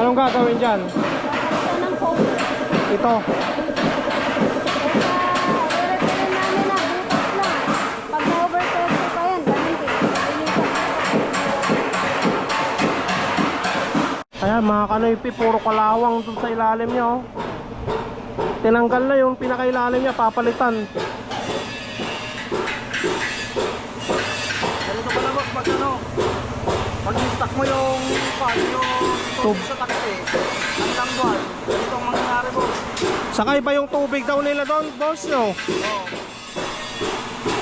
Anong gagawin dyan? Ito ng phone. Ito. Ayan mga kanoypi, puro kalawang dun sa ilalim niya oh. Tinanggal na yung pinakailalim niya, papalitan. Ganito pala boss, pag ano, pag in-stock mo yung pan. Tubig sa takip eh, hanggang buwan, ganito ang mangyayari boss. Sakay ba yung tubig daw nila doon, boss nyo? Oo.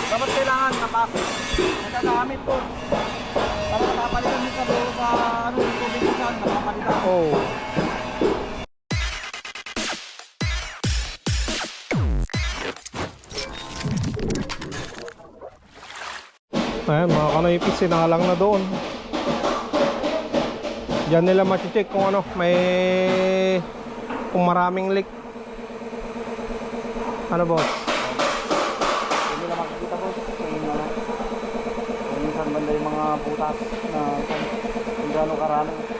Dapat kailangan napak, nagagamit po. Para napapalitan sa buo sa ano, yung tubig mo saan, napapalitan. Oh. Ayan mga kanoypi, sinalang na doon. Diyan nila machicheck kung ano, may kung maraming leak. Ano boss? Hindi na makikita boss, kung minsan banda yung mga butas na kung gano'ng karami.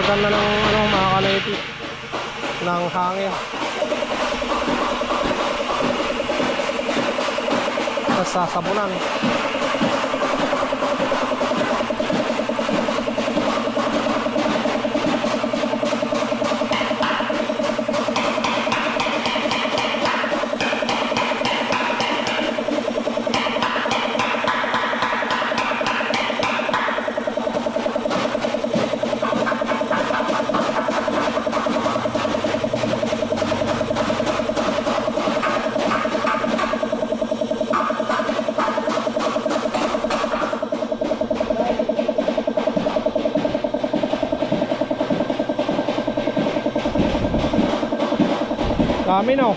Kinakargan na ng ano, mga kanoypi ng hangin. Tapos sasabunan. Dami no.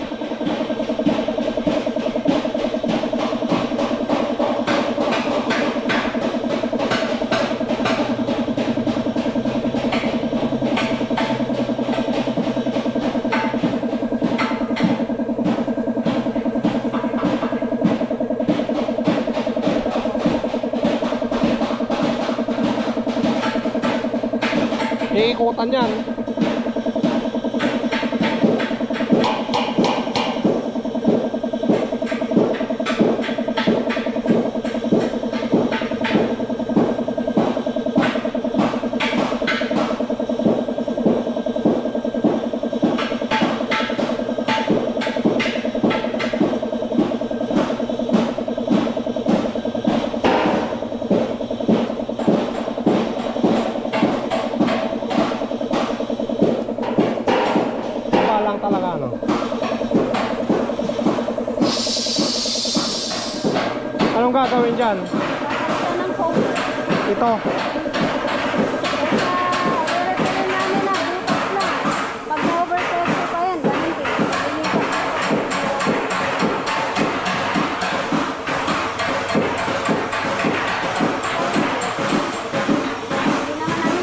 Iikutan yan.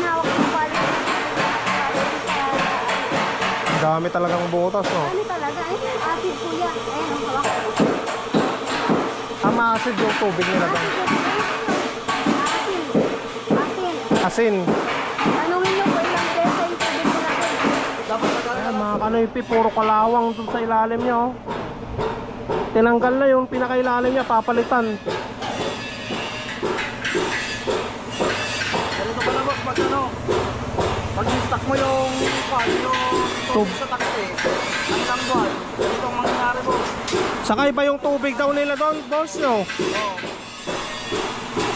Hawak yung pala. Dami talagang butas no. Ano talaga? Eh, acid po yan. Ayan, ang. Ang acid yung tubig nila doon. Asin. Asin. Tanungin nyo kung ilang peso yung tubig nila nagagamit. Ayan mga kanoypi, puro kalawang dun sa ilalim niya oh. Tinanggal na yung pinakailalim niya, papalitan. Ganito pala boss, pag ano, pag in-stock mo yung pan, yung tubig sa takip eh, hanggang buwan, ganito ang mangyayari boss. Sakay ba yung tubig daw nila doon, boss nyo? Oo.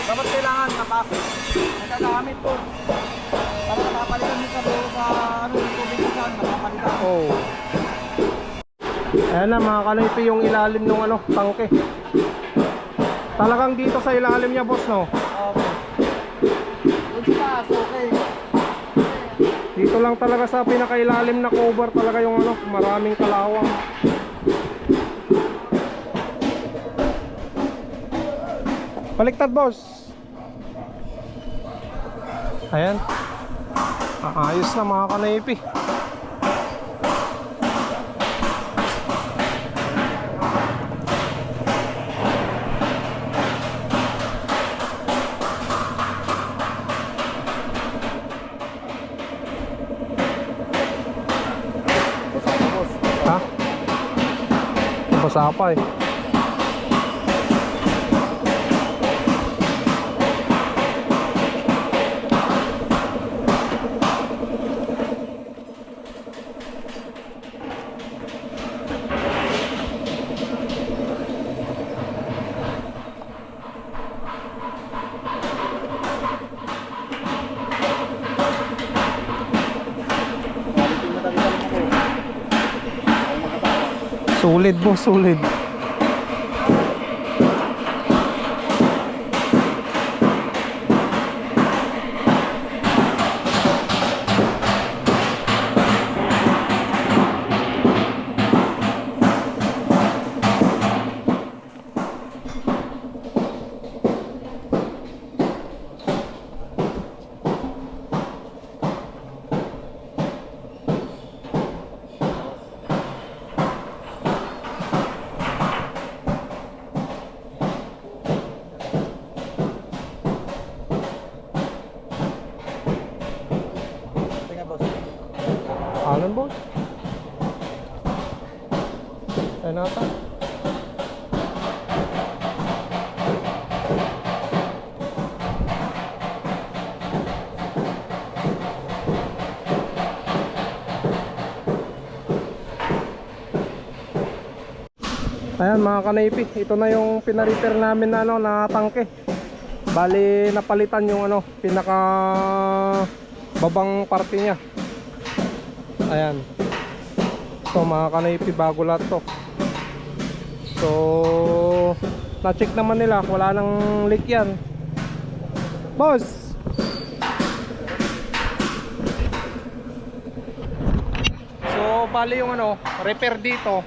Dapat kailangan napak, nagagamit po. Para napapalitan mo sa buo sa ano, yung tubig mo saan, napapalitan. Oh. Ayan na mga kanoypi yung ilalim ng ano, tangke. Talagang dito sa ilalim niya, boss no? Okay. Doon lang talaga sa pinakailalim na cover talaga yung ano, maraming kalawang. Baliktad boss. Ayan. Aayos na mga kanaypi. Ha? Basa pa eh. Sulit boss, sulit. Alan boss? Ay nata. Ayan mga kanaypi, ito na yung pinariter namin na ano na tangke. Bali napalitan yung ano pinaka babang parte niya. Ayan. So mga kanaypi bago lahat to. So na-check naman nila, wala nang leak yan. Boss. So bali yung ano, repair dito.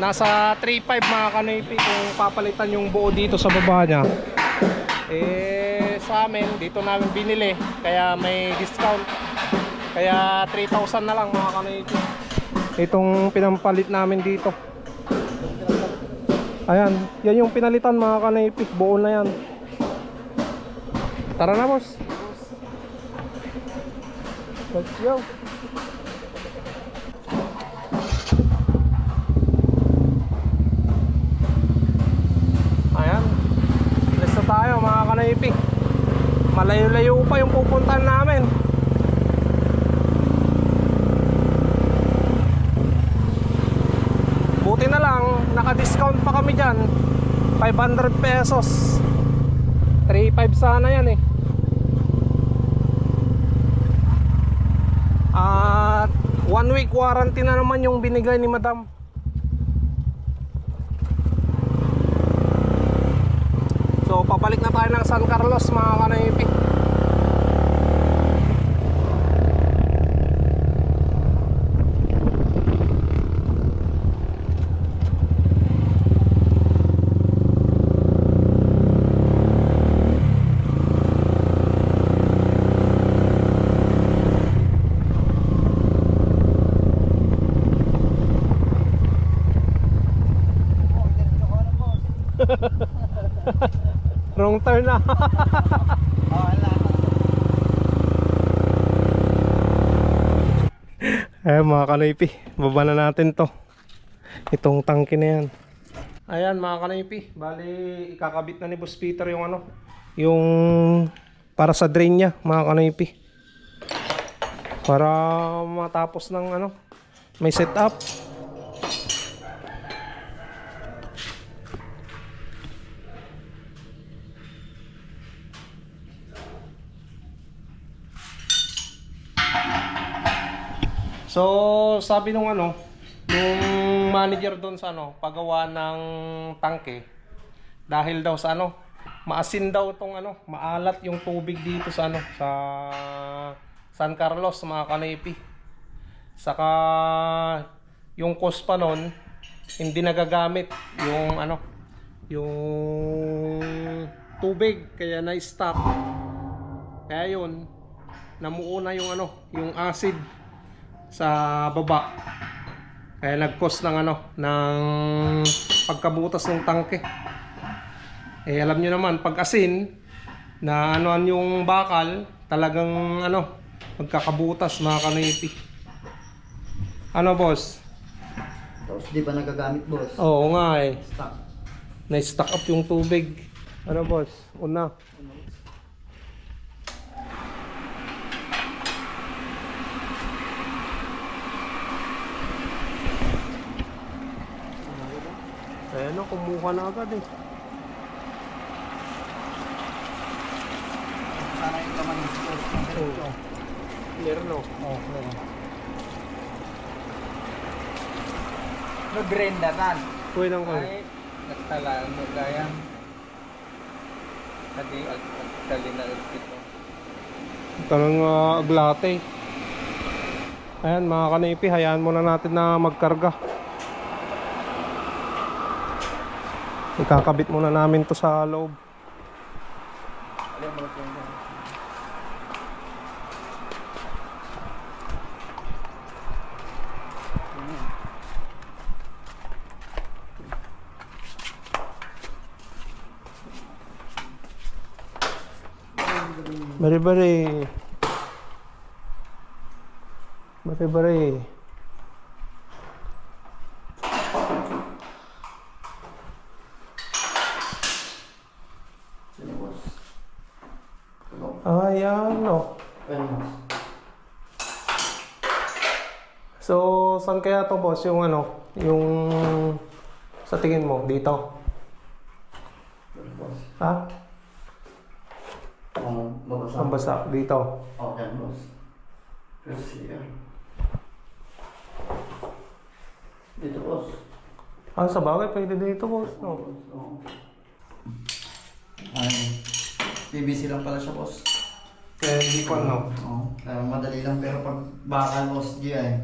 Nasa 3.5 mga kanaypi kung papalitan yung buo dito sa baba niya. Eh sa amin dito namin binili kaya may discount. Kaya 3,000 na lang mga kanaypi. Itong pinampalit namin dito. Ayan, yan yung pinalitan mga kanaypi. Buo na yan. Tara na boss. Let's go. Ayan. Let's na tayo mga kanaypi. Malayo-layo pa yung pupuntahan namin. Buti na lang, naka-discount pa kami dyan. 500 pesos. 3.5 sana yan eh. At one week warranty na naman yung binigay ni madam. So pabalik na tayo ng San Carlos mga kanaypi. Oh, diretso ko na boss. Turn na. Ayan mga kanaypi, baba na natin to. Itong tangke na yan. Ayan mga kanaypi, bali ikakabit na ni Boss Peter yung ano, yung para sa drain niya mga kanaypi. Para matapos ng ano, may setup. So, sabi nung ano, nung manager doon sa ano, pagawa ng tangke, dahil daw sa ano, maasin daw tong ano, maalat yung tubig dito sa ano, sa San Carlos mga kanipi. Saka yung cost pa nun, hindi nagagamit yung ano, yung tubig kaya na-stop. Kaya yun, namuuna yung ano, yung acid sa baba. Kaya nag-cost ng ano, ng pagkabutas ng tangke. Eh alam nyo naman, pag asin, na anoan yung bakal, talagang ano, magkakabutas mga kanipi. Ano boss? Tapos di ba nagagamit boss? Oo nga eh. Stock. Na-stock up yung tubig. Ano boss? Una. Ayan o, kumuha na agad eh. Sana yung laman ng boss. Oo. Meron o. Oh, meron. Nagrenda tan. Kuya ng kuya. Ay, nagtalaan mo gaya. Tadi, agtali na ito. Tanong uh, aglate. Ayan mga kanipi, hayaan muna natin na magkarga. Ikakabit muna namin to sa loob. Alam mo Ayan no. So, saan kaya to boss yung ano, yung sa tingin mo dito? Ha? Ang mabasa. Ang basa dito. Okay, boss. Kasi yan. Dito, boss. Ah, sa bagay, pwede dito boss. No? Oo. Ay, PVC lang pala siya, boss. Kaya hindi ko ano. Oo. Kaya madali lang, pero pag bakal, boss, di ay.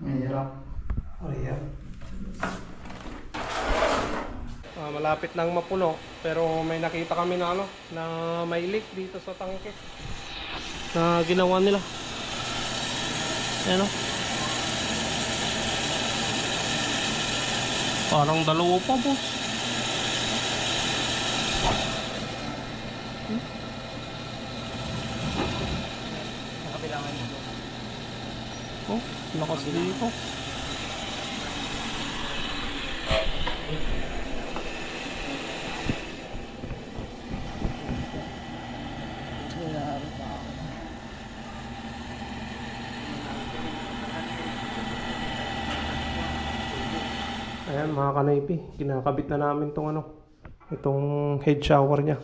Mahirap. Ayan. Ah, malapit nang mapuno pero may nakita kami na ano na may leak dito sa tangke na ginawa nila ano parang dalawa pa boss Nakabilangan mo. oh lakas dito Ayan mga kanaypi, kinakabit na namin tong ano, itong head shower niya.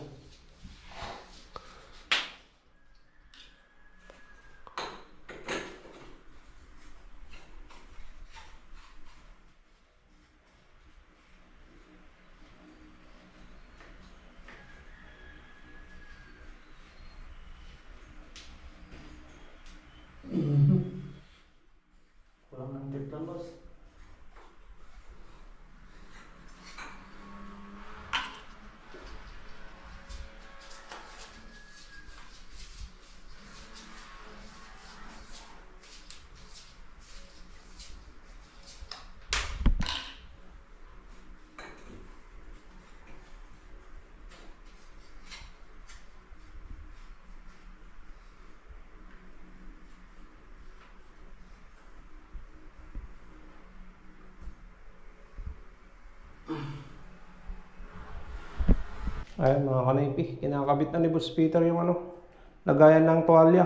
Ayan mga kanaypi, kinakabit na ni Boss Peter yung ano, lagayan ng tuwalya.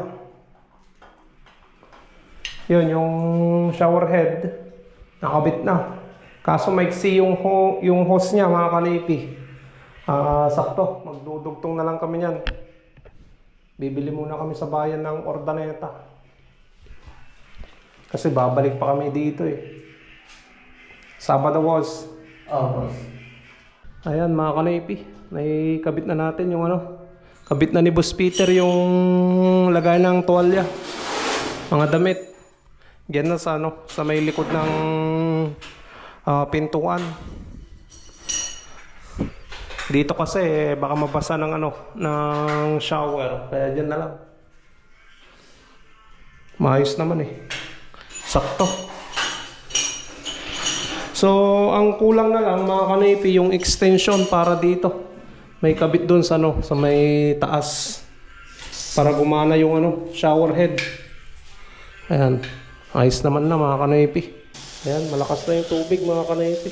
Yun, yung shower head, nakabit na. Kaso maiksi yung, ho, yung hose niya mga kanaypi. Ah, sakto, magdudugtong na lang kami niyan. Bibili muna kami sa bayan ng Ordaneta. Kasi babalik pa kami dito eh. Sabado was. Oo, boss. Ayan mga kanaypi, naikabit na natin yung ano, Kabit na ni Boss Peter yung lagay ng tuwalya. Mga damit. Diyan na sa ano, sa may likod ng ah, pintuan. Dito kasi eh, baka mabasa ng ano, ng shower. Kaya diyan na lang. Maayos naman eh. Sakto. So, ang kulang na lang mga kanipi yung extension para dito. May kabit doon sa ano, sa may taas. Para gumana yung ano, shower head. Ayan. Ayos naman na mga kanipi. Ayan, malakas na yung tubig mga kanipi.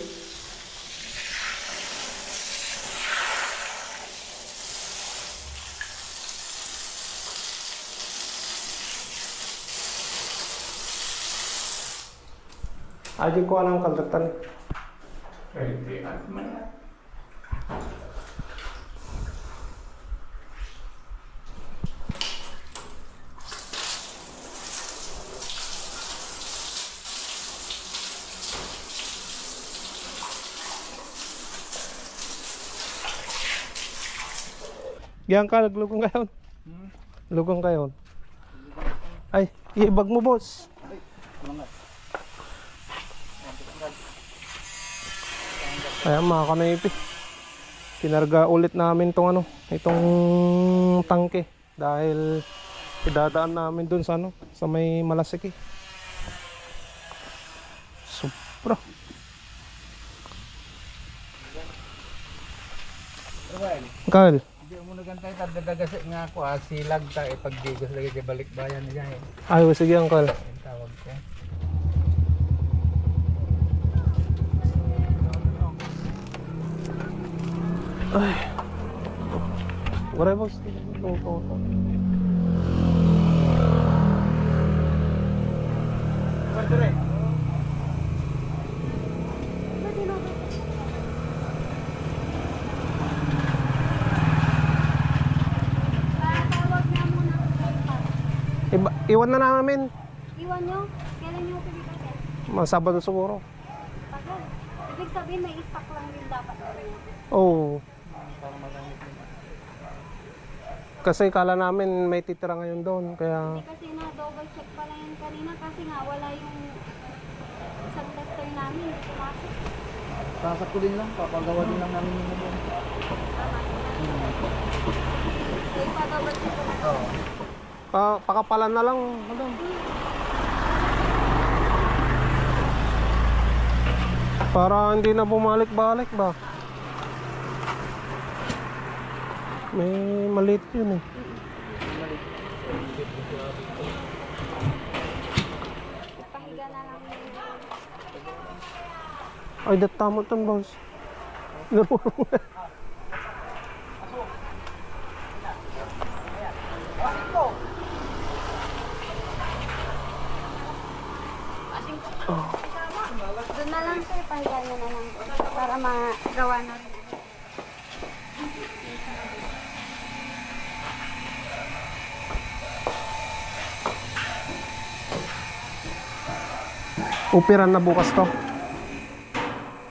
Ajin ko anong kaldatan. Giyan ka, naglugong kayo. Lugong kayo. Ay, iibag mo boss. Ayan mga kanaypi. Kinarga ulit namin tong ano, itong tangke dahil idadaan namin dun sa ano, sa may malasiki. Supra. Ruel, Kyle, hindi mo nagantay ta dadagasi nga ako ah, silag ta eh pag digos lagi kay balik bayan niya eh. ay sige Uncle. Yung tawag ko. Ay. Wala boss. Luto to. Pwede rin. Tatawag na muna. Iba, iwan na namin. Iwan nyo. Kailan nyo pilitin? Mga Sabado siguro. Tagal. Ibig sabihin may stock lang din dapat. Oo. Kasi kala namin may titira ngayon doon. Kaya Hindi kasi na double check pala yan kanina kasi nga wala yung isang tester namin. Hindi pumasok. Sasak ko din lang, papagawa din lang namin yung mo. So ipa-double check ko na. Oo. Pa, pakapalan na lang. Madam. Para hindi na bumalik-balik ba? May maliit yun eh. Ipahiga na lang yun. Ay, boss. Doon na lang sir, pahiga nyo na lang. Para magawa na rin. Upiran na bukas to.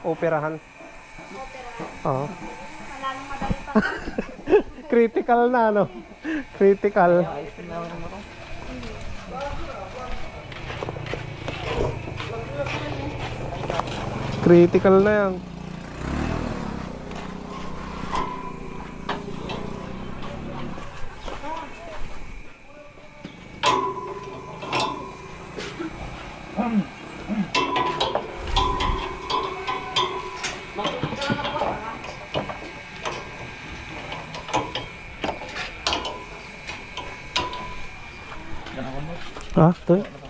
Operahan. Oo. Malalong madali pa. Critical na, no? Critical. Ayos din naman mo to. Critical na yan. Ha? Ito?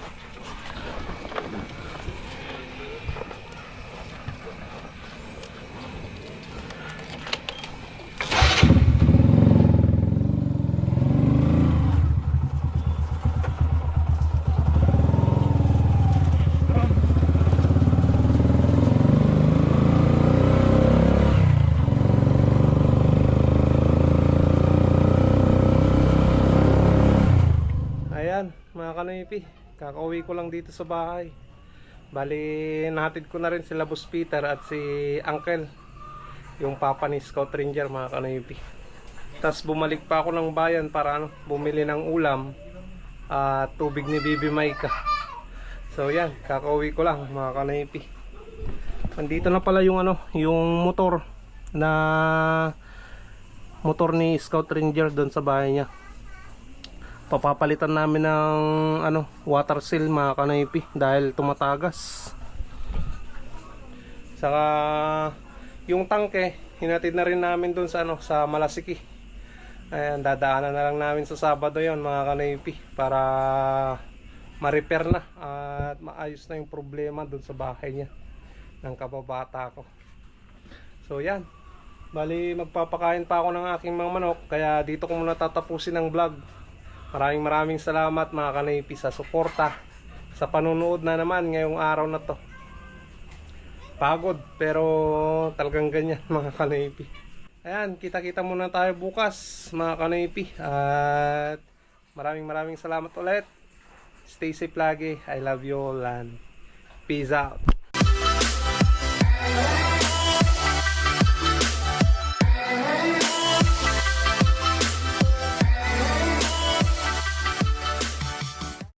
Ayan, mga kanipi. Kakauwi ko lang dito sa bahay. Bali, nahatid ko na rin sila Boss Peter at si Uncle. Yung papa ni Scout Ranger, mga kanipi. Tapos bumalik pa ako ng bayan para ano, bumili ng ulam at tubig ni Bibi Maika. So yan, kakauwi ko lang mga kanaypi. Andito na pala yung ano, yung motor na motor ni Scout Ranger doon sa bahay niya. Papapalitan namin ng ano, water seal mga kanaypi dahil tumatagas. Saka yung tangke, hinatid na rin namin doon sa ano, sa Malasiki. Ayan, dadaanan na lang namin sa Sabado yon mga kanaypi para ma-repair na at maayos na yung problema doon sa bahay niya ng kababata ko. So yan. Bali magpapakain pa ako ng aking mga manok kaya dito ko muna tatapusin ang vlog. Maraming maraming salamat mga kanaypi sa suporta sa panunood na naman ngayong araw na to. Pagod pero talagang ganyan mga kanaypi. Ayan, kita-kita muna tayo bukas mga kanaypi at maraming maraming salamat ulit. Stay safe lagi. I love you all and peace out.